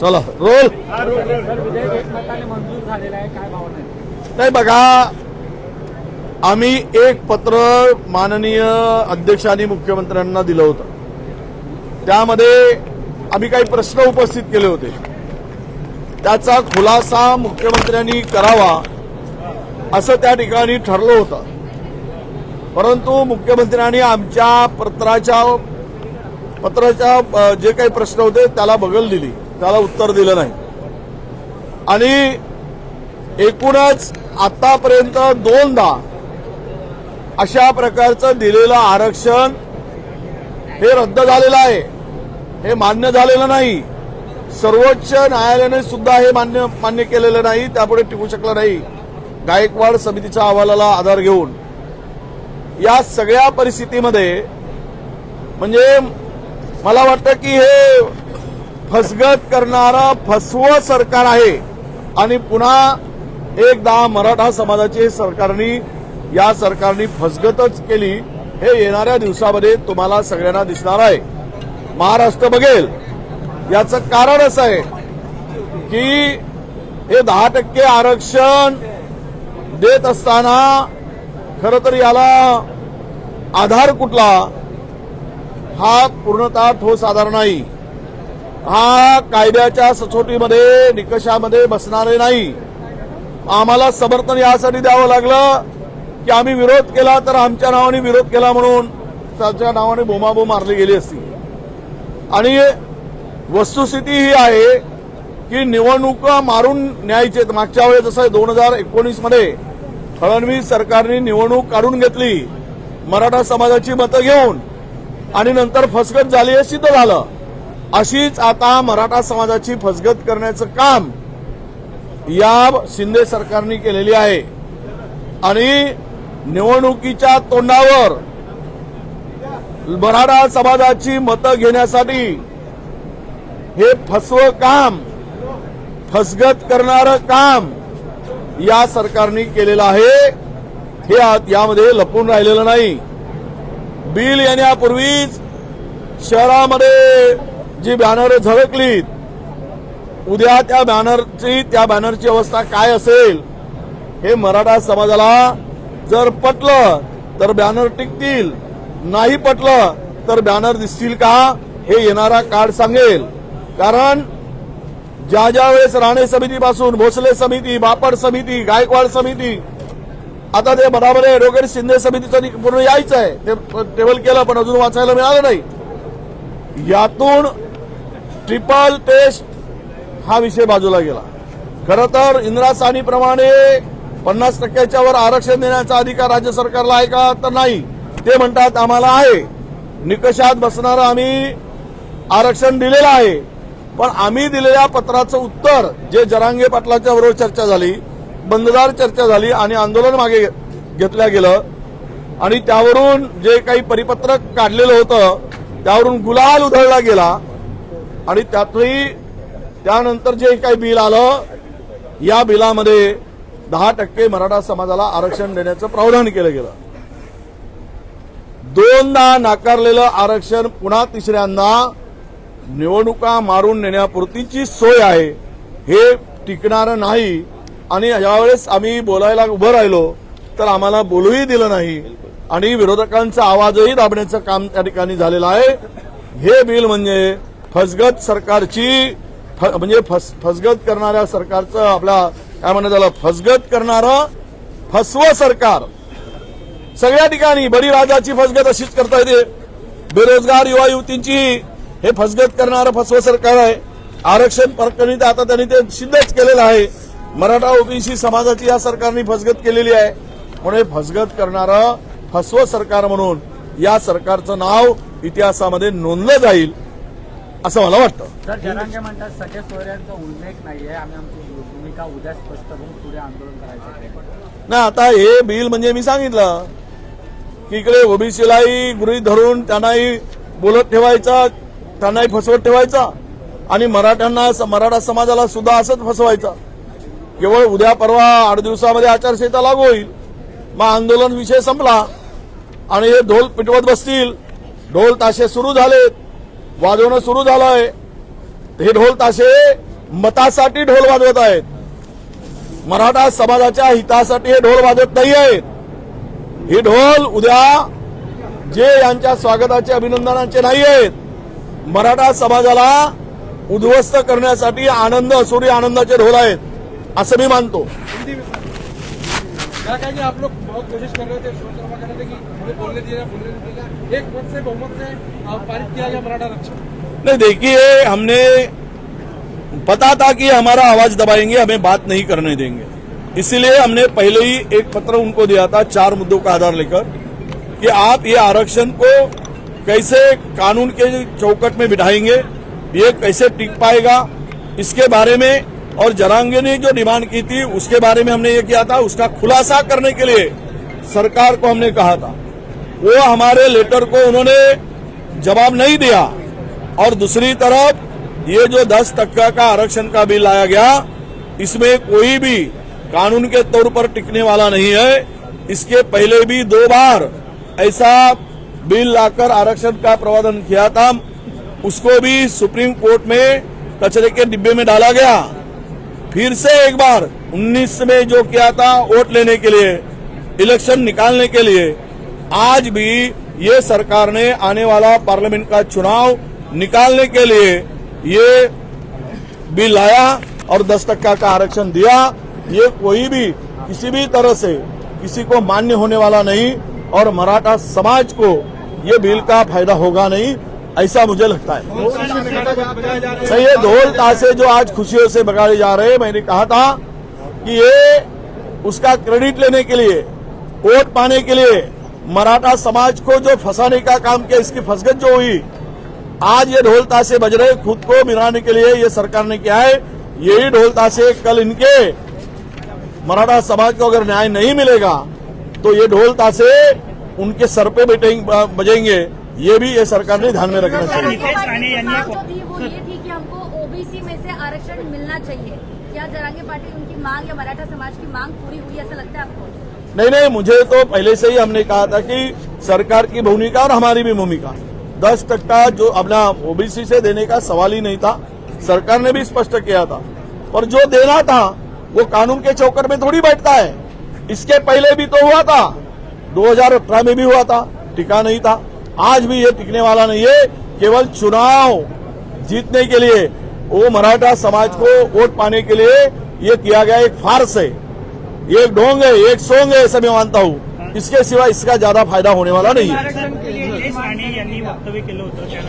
चला रोल. नाही बघा. आम्ही एक पत्र माननीय अध्यक्षांनी मुख्यमंत्र्यांना दिलं होतं. त्यामध्ये आम्ही काही प्रश्न उपस्थित केले होते. त्याचा खुलासा मुख्यमंत्र्यांनी करावा असं त्या ठिकाणी ठरलं होतं. परंतु मुख्यमंत्र्यांनी आमच्या पत्राच्या पत्राच्या जे काही प्रश्न होते त्याला बगल दिली. त्याला उत्तर दिलं नाही. आणि एकूणच आतापर्यंत दोनदा अशा प्रकारचं दिलेलं आरक्षण हे रद्द झालेलं आहे. हे मान्य झालेलं नाही. सर्वोच्च न्यायालयाने सुद्धा हे मान्य मान्य केलेलं नाही. त्यापुढे टिकू शकलं नाही. गायकवाड समितीच्या अहवालाला आधार घेऊन. या सगळ्या परिस्थितीमध्ये म्हणजे मला वाटतं की हे फसगत करणारं फसवं सरकार आहे. आणि पुन्हा एकदा मराठा समाजाची सरकारनी या सरकारनी फसगतच केली हे येणाऱ्या दिवसामध्ये तुम्हाला सगळ्यांना दिसणार आहे. महाराष्ट्र बघेल. याचं कारण असं आहे की हे दहा टक्के आरक्षण देत असताना खरं तर याला आधार कुठला हा पूर्णतः ठोस आधार नाही. हा कायद्याच्या सचोटीमध्ये निकषामध्ये बसणारे नाही. आम्हाला समर्थन यासाठी द्यावं लागलं की आम्ही विरोध केला तर आमच्या नावाने विरोध केला म्हणून त्याच्या नावाने बोमाबो मारली गेली असती. आणि वस्तुस्थिती ही आहे की निवडणुका मारून न्यायचे मागच्या वेळेस जसं दोन हजार एकोणीसमध्ये फडणवीस सरकारने निवडणूक काढून घेतली. मराठा समाजाची मतं घेऊन आणि नंतर फसगत झाली हे सिद्ध झालं. अशीच आता मराठा समाजाची फसगत करण्याचं काम या शिंदे सरकारने केलेली आहे. आणि निवडणुकीच्या तोंडावर मराठा समाजाची मतं घेण्यासाठी हे फसव काम फसगत करणारं काम या सरकारने केलेलं आहे. हे यामध्ये लपून राहिलेलं नाही. बिल येण्यापूर्वीच शहरामध्ये जी बॅनर झळकलीत उद्या त्या बॅनरची त्या बॅनरची अवस्था काय असेल हे मराठा समाजाला जर पटलं तर बॅनर टिकतील. नाही पटलं तर बॅनर दिसतील का हे येणारा काळ सांगेल. कारण ज्या ज्या वेळेस राणे समितीपासून भोसले समिती बापड समिती गायकवाड समिती आता ते बराबर ॲडव्होकेट शिंदे समितीचं पूर्ण यायचं आहे. ते टेबल केलं पण अजून वाचायला मिळालं नाही. यातून ट्रिपल टेस्ट हा विषय बाजूला गेला. खरं तर इंदिरा साहनीप्रमाणे पन्नास टक्क्याच्या वर आरक्षण देण्याचा अधिकार राज्य सरकारला आहे का तर नाही ते म्हणतात आम्हाला आहे. निकषात बसणारं आम्ही आरक्षण दिलेलं आहे. पण आम्ही दिलेल्या पत्राचं उत्तर जे जरांगे पाटलाच्या बरोबर चर्चा झाली बंददार चर्चा झाली आणि आंदोलन मागे घेतलं गेलं. आणि त्यावरून जे काही परिपत्रक काढलेलं होतं त्यावरून गुलाल उधळला गेला. आणि त्यातही त्यानंतर जे काही बिल आलं या बिलामध्ये दहा टक्के मराठा समाजाला आरक्षण देण्याचं प्रावधान केलं गेलं. दोनदा नाकारलेलं आरक्षण पुन्हा तिसऱ्यांदा निवडणुका मारून नेण्यापुरतीची सोय आहे हे टिकणारं नाही. आणि यावेळेस आम्ही बोलायला उभं राहिलो तर आम्हाला बोलूही दिलं नाही. आणि विरोधकांचा आवाजही दाबण्याचं काम त्या ठिकाणी झालेलं आहे. हे बिल म्हणजे फसगत सरकारची फ- म्हणजे फस फसगत करणाऱ्या सरकारचं आपल्या काय म्हणणं झालं फसगत करणारं फसवं सरकार. सगळ्या ठिकाणी बळीराजाची फसगत अशीच करता येते. बेरोजगार युवा युवतींची हे फसगत करणारं फसवं सरकार आहे. आरक्षण प्रकरणी आता त्यांनी ते सिद्धच केलेलं आहे. मराठा ओबीसी समाजाची या सरकारने फसगत केलेली आहे. म्हणून हे फसगत करणारं फसवं सरकार म्हणून या सरकारचं नाव इतिहासामध्ये नोंदलं जाईल असं मला वाटतं. सर जनांगे म्हणतात सगळे सोयऱ्यांचा उल्लेख नाहीये. आम्ही आमची भूमिका उद्या स्पष्ट करून पुढे आंदोलन करायचं आहे. ना आता हे बिल म्हणजे मी सांगितलं की इकडे ओबीसीलाही गृहीत धरून त्यांनाही बोलत ठेवायचा त्यांनाही फसवत ठेवायचा आणि मराठ्यांना मराठा समाजाला सुद्धा असंच फसवायचं. केवळ उद्या परवा आठ दिवसामध्ये आचारसंहिता लागू होईल. मग आंदोलन विषय संपला आणि हे ढोल पिटवत बसतील. ढोल ताशे सुरू झालेत. वाजवणं सुरू झालंय. हे ढोल ताशे मतासाठी ढोल वाजवत आहेत. मराठा समाजाच्या हितासाठी हे ढोल वाजवत नाही आहेत. हे ढोल उद्या जे यांच्या स्वागताचे अभिनंदनाचे नाही आहेत. मराठा समाजाला उद्ध्वस्त करण्यासाठी आनंद असुरी आनंदाचे ढोल आहेत. असं मी मानतो क्या आप लोग बहुत कोशिश कर रहे थे शोरशराबा कर रहे थे कि हमें बोलने दिया बोलने दिया एक मत से बहुमत से पारित किया गया मराठा आरक्षण नहीं देखिए हमने पता था कि हमारा आवाज़ दबाएँगे हमें बात नहीं करने देंगे। इसीलिए हमने पहले ही एक पत्र उनको दिया था चार मुद्दों का आधार लेकर कि आप ये आरक्षण को कैसे कानून के चौकट में बिठाएँगे ये कैसे टिक पाएगा इसके बारे में और जरांगे ने जो डिमांड की थी, उसके बारे में हमने ये किया था, उसका खुलासा करने के लिए सरकार को हमने कहा था। वो हमारे लेटर को उन्होंने जवाब नहीं दिया। और दूसरी तरफ़, ये जो 10 टक्का का आरक्षण का बिल लाया गया, इसमें कोई भी कानून के तौर पर टिकने वाला नहीं है। इसके पहले भी दो बार ऐसा बिल लाकर आरक्षण का प्रावधान किया था। उसको भी सुप्रीम कोर्ट में कचरे के डिब्बे में डाला गया। फिर से एक बार 19 में जो किया था वोट लेने के लिए, इलेक्शन निकालने के लिए, आज भी ये सरकार ने आने वाला पार्लियामेंट का चुनाव निकालने के लिए ये बिल लाया और 10 टक्का का आरक्षण दिया। ये कोई भी, किसी भी तरह से किसी को मान्य होने वाला नहीं और मराठा समाज को ये बिल का फ़ायदा होगा नहीं। ऐसा मुझे लगता है। नहीं ये ढोल ताशे जो आज खुशियों से बगाड़े जा रहे हैं, मैंने कहा था कि ये उसका क्रेडिट लेने के लिए, वोट पाने के लिए, मराठा समाज को जो फंसाने का काम किया, इसकी फसगत जो हुई, आज ये ढोल ताशे बज रहे खुद को मिलाने के लिए ये सरकार ने किया है। यही ढोल ताशे कल इनके मराठा समाज को अगर न्याय नहीं मिलेगा तो ये ढोल ताशे उनके सर पे बजेंगे। ये भी ये सरकार ने ध्यान में रखना चाहिए। जो थी वो ये थी कि हमको ओबीसी में से आरक्षण मिलना चाहिए। क्या जरांगे पाटिल उनकी मांग या मराठा समाज की मांग पूरी हुई ऐसा लगता है आपको? नहीं नहीं मुझे तो पहले से ही हमने कहा था कि सरकार की भूमिका और हमारी भी भूमिका। दस टक्का जो अपना ओबीसी से देने का सवाल ही नहीं था। सरकार ने भी स्पष्ट किया था। पर जो देना था वो कानून के चौकर में थोड़ी बैठता है। इसके पहले भी तो हुआ था। 2018 में भी हुआ था। टिका नहीं था। आज भी ये टिकने वाला नहीं है केवल चुनाव जीतने के लिए वो मराठा समाज को वोट पाने के लिए ये किया गया एक फार्स है। ये एक ढोंग है एक सोंग है ऐसा मैं मानता हूँ। इसके सिवा इसका ज़्यादा फ़ायदा होने वाला नहीं। है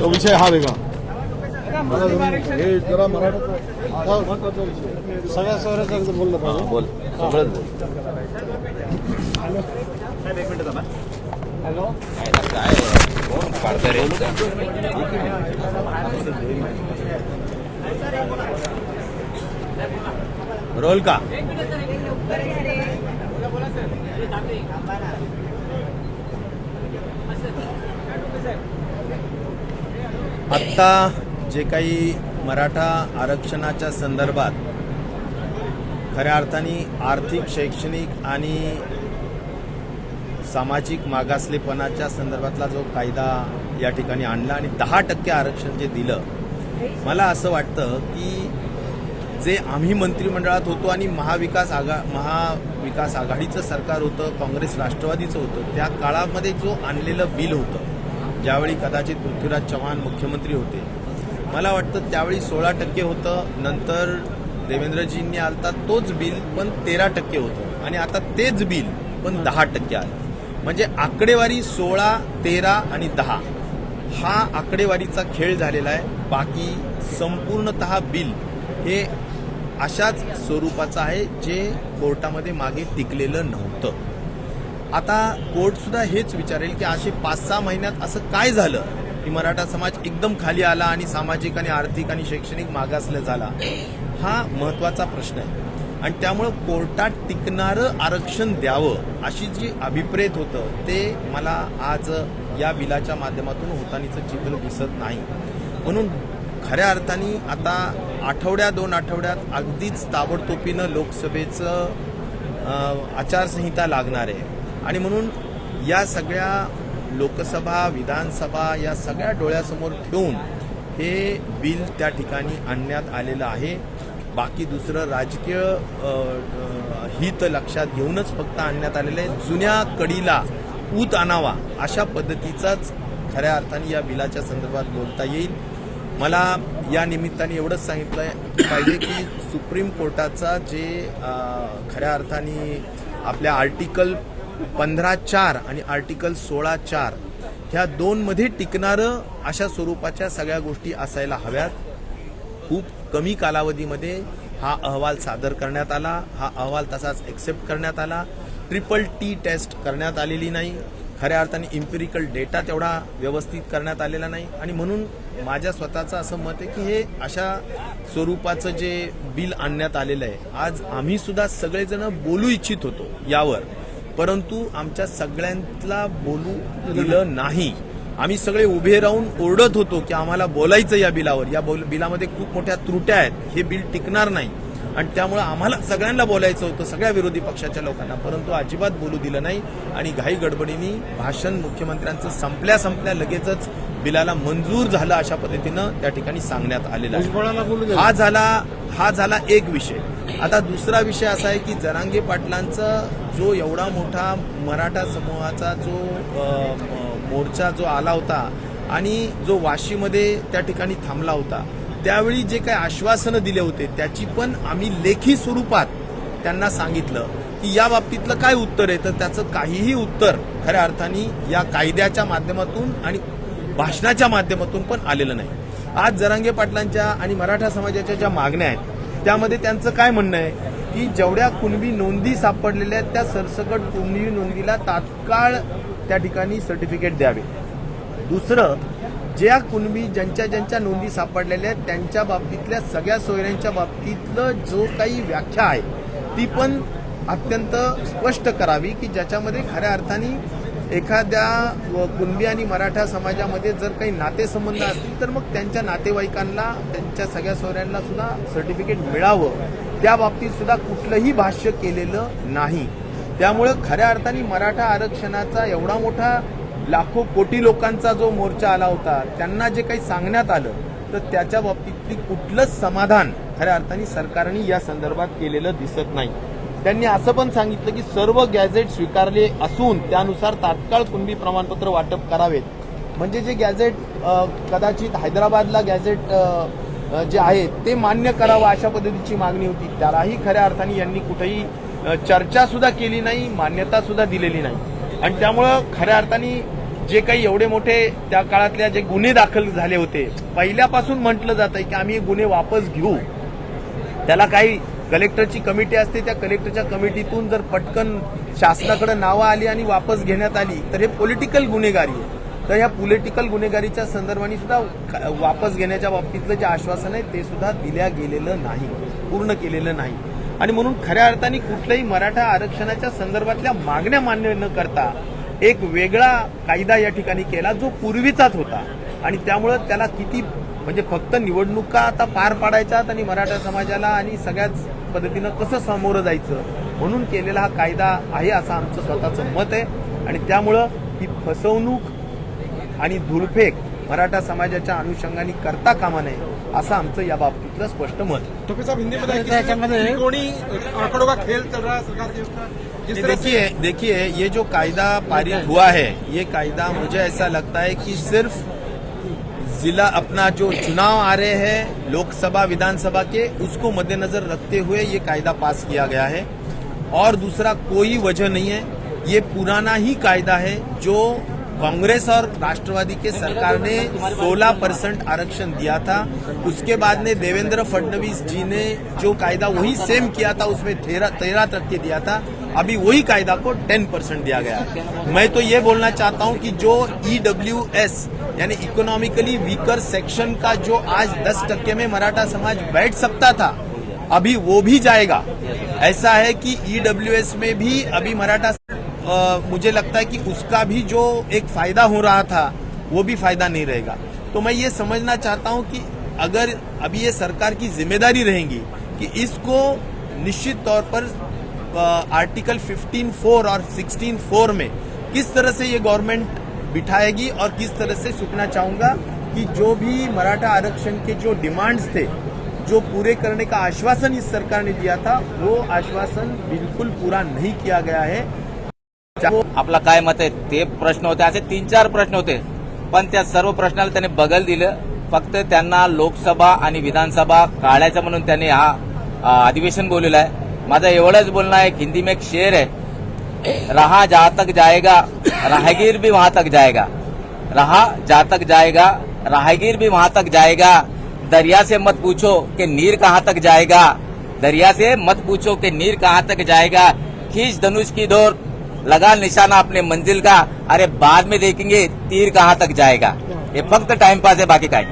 तो विषय हा वेगळा। मुस्लिम आरक्षण हे जरा मराठा सगळ्या सोयऱ्याचं बोललं पाहिजे हॅलो रोल का आत्ता जे काही मराठा आरक्षणाच्या संदर्भात खऱ्या अर्थाने आर्थिक शैक्षणिक आणि सामाजिक मागासलेपणाच्या संदर्भातला जो कायदा या ठिकाणी आणला आणि दहा टक्के आरक्षण जे दिलं मला असं वाटतं की जे आम्ही मंत्रिमंडळात होतो आणि महाविकास आघा महाविकास आघाडीचं सरकार होतं काँग्रेस राष्ट्रवादीचं होतं त्या काळामध्ये जो आणलेलं बिल होतं ज्यावेळी कदाचित पृथ्वीराज चव्हाण मुख्यमंत्री होते मला वाटतं त्यावेळी सोळा टक्के होतं नंतर देवेंद्रजींनी आलता तोच बिल पण तेरा टक्के होतं. आणि आता तेच बिल पण दहा टक्के आलं. म्हणजे आकडेवारी सोळा तेरा आणि दहा. हा आकडेवारीचा खेळ झालेला आहे. बाकी संपूर्णत बिल हे अशाच स्वरूपाचं आहे जे कोर्टामध्ये मागे टिकलेलं नव्हतं. आता कोर्टसुद्धा हेच विचारेल की असे पाच सहा महिन्यात असं काय झालं? की मराठा समाज एकदम खाली आला आणि सामाजिक आणि आर्थिक आणि शैक्षणिक मागासला झाला? हा महत्त्वाचा प्रश्न आहे. आणि त्यामुळं कोर्टात टिकणारं आरक्षण द्यावं अशी जी अभिप्रेत होतं ते मला आज या बिलाच्या माध्यमातून होतानीचं चित्र दिसत नाही. म्हणून खऱ्या अर्थाने आता आठवड्या दोन आठवड्यात अगदीच ताबडतोबीनं लोकसभेचं आचारसंहिता लागणार आहे. आणि म्हणून या सगळ्या लोकसभा विधानसभा या सगळ्या डोळ्यासमोर ठेवून हे बिल त्या ठिकाणी आणण्यात आलेलं आहे. बाकी दुसरं राजकीय हित लक्षात घेऊनच फक्त आणण्यात आलेलं आहे. जुन्या कडीला ऊत आणावा अशा पद्धतीचाच खऱ्या अर्थाने या बिलाच्या संदर्भात बोलता येईल. मला या निमित्ताने एवढंच सांगितलं पाहिजे की सुप्रीम कोर्टाचा जे खऱ्या अर्थाने आपल्या आर्टिकल पंधरा चार आणि आर्टिकल सोळा चार ह्या दोनमध्ये टिकणारं अशा स्वरूपाच्या सगळ्या गोष्टी असायला हव्यात. खूप कमी कालावधीमध्ये हा अहवाल सादर करण्यात आला. हा अहवाल तसाच एक्सेप्ट करण्यात आला. ट्रिपल टी टेस्ट करण्यात आलेली नाही. खऱ्या अर्थाने इम्पिरिकल डेटा तेवढा व्यवस्थित करण्यात आलेला नाही. आणि म्हणून माझ्या स्वतःचं असं मत आहे की हे अशा स्वरूपाचं जे बिल आणण्यात आलेलं आहे आज आम्ही सुद्धा सगळेजण बोलू इच्छित होतो यावर. परंतु आमच्या सगळ्यांना बोलू दिलं नाही. आम्ही सगळे उभे राहून ओरडत होतो की आम्हाला बोलायचं या बिलावर. या बोल- बिलामध्ये खूप मोठ्या त्रुट्या आहेत. हे बिल टिकणार नाही. आणि त्यामुळे आम्हाला सगळ्यांना बोलायचं होतं सगळ्या विरोधी पक्षाच्या लोकांना. परंतु अजिबात बोलू दिलं नाही आणि घाई गडबडीने भाषण मुख्यमंत्र्यांचं संपल्या संपल्या लगेचच बिलाला मंजूर झालं अशा पद्धतीनं त्या ठिकाणी सांगण्यात आलेलं आहे. हा झाला हा झाला एक विषय. आता दुसरा विषय असा आहे की जरांगे पाटलांचा जो एवढा मोठा मराठा समूहाचा जो मोर्चा जो आला होता आणि जो वाशीमध्ये त्या ठिकाणी थांबला होता त्यावेळी जे काही आश्वासनं दिले होते त्याची पण आम्ही लेखी स्वरूपात त्यांना सांगितलं की या बाबतीतलं काय उत्तर आहे? तर त्याचं काहीही उत्तर खऱ्या अर्थाने या कायद्याच्या माध्यमातून आणि भाषणाच्या माध्यमातून पण आलेलं नाही. आज जरांगे पाटलांच्या आणि मराठा समाजाच्या ज्या मागण्या आहेत त्यामध्ये त्यांचं काय म्हणणं आहे? की जेवढ्या कुणबी नोंदी सापडलेल्या आहेत त्या सरसकट कुणबी नोंदीला तात्काळ त्या ठिकाणी सर्टिफिकेट द्यावे. दुसरं ज्या कुणबी ज्यांच्या ज्यांच्या नोंदी सापडलेल्या आहेत त्यांच्या बाबतीतल्या सगळ्या सोयऱ्यांच्या बाबतीतलं जो काही व्याख्या आहे ती पण अत्यंत स्पष्ट करावी की ज्याच्यामध्ये खऱ्या अर्थाने एखाद्या व कुणबी आणि मराठा समाजामध्ये जर काही नातेसंबंध असतील तर मग त्यांच्या नातेवाईकांना त्यांच्या सगळ्या सोयऱ्यांना सुद्धा सर्टिफिकेट मिळावं. त्या बाबतीत सुद्धा कुठलंही भाष्य केलेलं नाही. त्यामुळं खऱ्या अर्थाने मराठा आरक्षणाचा एवढा मोठा लाखो कोटी लोकांचा जो मोर्चा आला होता त्यांना जे काही सांगण्यात आलं तर त्याच्या बाबतीतली कुठलंच समाधान खऱ्या अर्थाने सरकारने या संदर्भात केलेलं दिसत नाही. त्यांनी असं पण सांगितलं की सर्व गॅझेट स्वीकारले असून त्यानुसार तात्काळ कुणबी प्रमाणपत्र वाटप करावेत. म्हणजे जे गॅझेट कदाचित हैदराबादला गॅझेट जे आहे ते मान्य करावं अशा पद्धतीची मागणी होती. त्यालाही खऱ्या अर्थाने यांनी कुठेही चर्चा सुद्धा केली नाही मान्यता सुद्धा दिलेली नाही. आणि त्यामुळं खऱ्या अर्थाने जे काही एवढे मोठे त्या काळातल्या जे गुन्हे दाखल झाले होते पहिल्यापासून म्हटलं जात आहे की आम्ही गुन्हे वापस घेऊ. त्याला काही कलेक्टरची कमिटी असते त्या कलेक्टरच्या कमिटीतून जर पटकन शासनाकडे नावं आली आणि वापस घेण्यात आली तर हे पॉलिटिकल गुन्हेगारी आहे. तर ह्या पॉलिटिकल गुन्हेगारीच्या संदर्भाने सुद्धा वापस घेण्याच्या बाबतीतलं जे आश्वासन आहे ते सुद्धा दिल्या गेलेलं नाही पूर्ण केलेलं नाही. आणि म्हणून खऱ्या अर्थाने कुठल्याही मराठा आरक्षणाच्या संदर्भातल्या मागण्या मान्य न करता एक वेगळा कायदा या ठिकाणी केला जो पूर्वीचाच होता. आणि त्यामुळं त्याला किती म्हणजे फक्त निवडणुका आता पार पाडायच्यात आणि मराठा समाजाला आणि सगळ्याच पद्धतीनं कसं सामोरं जायचं म्हणून केलेला हा कायदा आहे असं आमचं स्वतःचं मत आहे. आणि त्यामुळं ही फसवणूक आणि धुरफेक मराठा समाजाच्या अनुषंगाने करता कामा नये. असं आमचं या बाबतीतलं स्पष्ट मत. आंकड़ों का खेल चल रहा है सरकार के ऊपर देखिए देखिए ये जो कायदा पारित हुआ है ये कायदा मुझे ऐसा लगता है कि सिर्फ जिला अपना जो चुनाव आ रहे हैं लोकसभा विधानसभा के उसको मद्देनजर रखते हुए ये कायदा पास किया गया है। और दूसरा कोई वजह नहीं है ये पुराना ही कायदा है जो कांग्रेस और राष्ट्रवादी के सरकार ने 16 परसेंट आरक्षण दिया था। उसके बाद में देवेंद्र फडणवीस जी ने जो कायदा वही सेम किया था, उसमें तेरह तक के दिया था। अभी वही कायदा को 10 परसेंट दिया गया मैं तो ये बोलना चाहता हूँ कि जो ईडब्ल्यू एस यानी इकोनॉमिकली वीकर सेक्शन का जो आज 10 टक्के में मराठा समाज बैठ सकता था, अभी वो भी जाएगा। ऐसा है कि ईडब्ल्यूएस में भी अभी मराठा मुझे लगता है कि उसका भी जो एक फ़ायदा हो रहा था वो भी फ़ायदा नहीं रहेगा। तो मैं ये समझना चाहता हूँ कि अगर अभी ये सरकार की ज़िम्मेदारी रहेगी कि इसको निश्चित तौर पर अ, आर्टिकल 15.4 और 16.4 में किस तरह से ये गवर्नमेंट बिठाएगी और किस तरह से सुखना चाहूँगा कि जो भी मराठा आरक्षण के जो डिमांड्स थे जो पूरे करने का आश्वासन इस सरकार ने दिया था वो आश्वासन बिल्कुल पूरा नहीं किया गया है। आपला काय मत आहे ते प्रश्न होते असे तीन चार प्रश्न होते. पण त्या सर्व प्रश्नाला त्यांनी बगल दिलं. फक्त त्यांना लोकसभा आणि विधानसभा काढायचं म्हणून त्यांनी हा अधिवेशन बोललेलं आहे. माझं एवढंच बोलणं आहे हिंदी में एक शेर है रहा जा तक जाएगा राहगीर भी वहां तक जाएगा. रहा जा तक जाएगा राहगीर भी वहां तक जाएगा. दरिया से मत पूछो कि नीर कहां तक जाएगा. दरिया से मत पूछो कि नीर कहां तक जाएगा. खींच धनुष की दौर लगा निशाना अपने मंजिल का। अरे बाद में देखेंगे तीर कहां तक जाएगा। ये फक्त टाइम पास है बाकी काय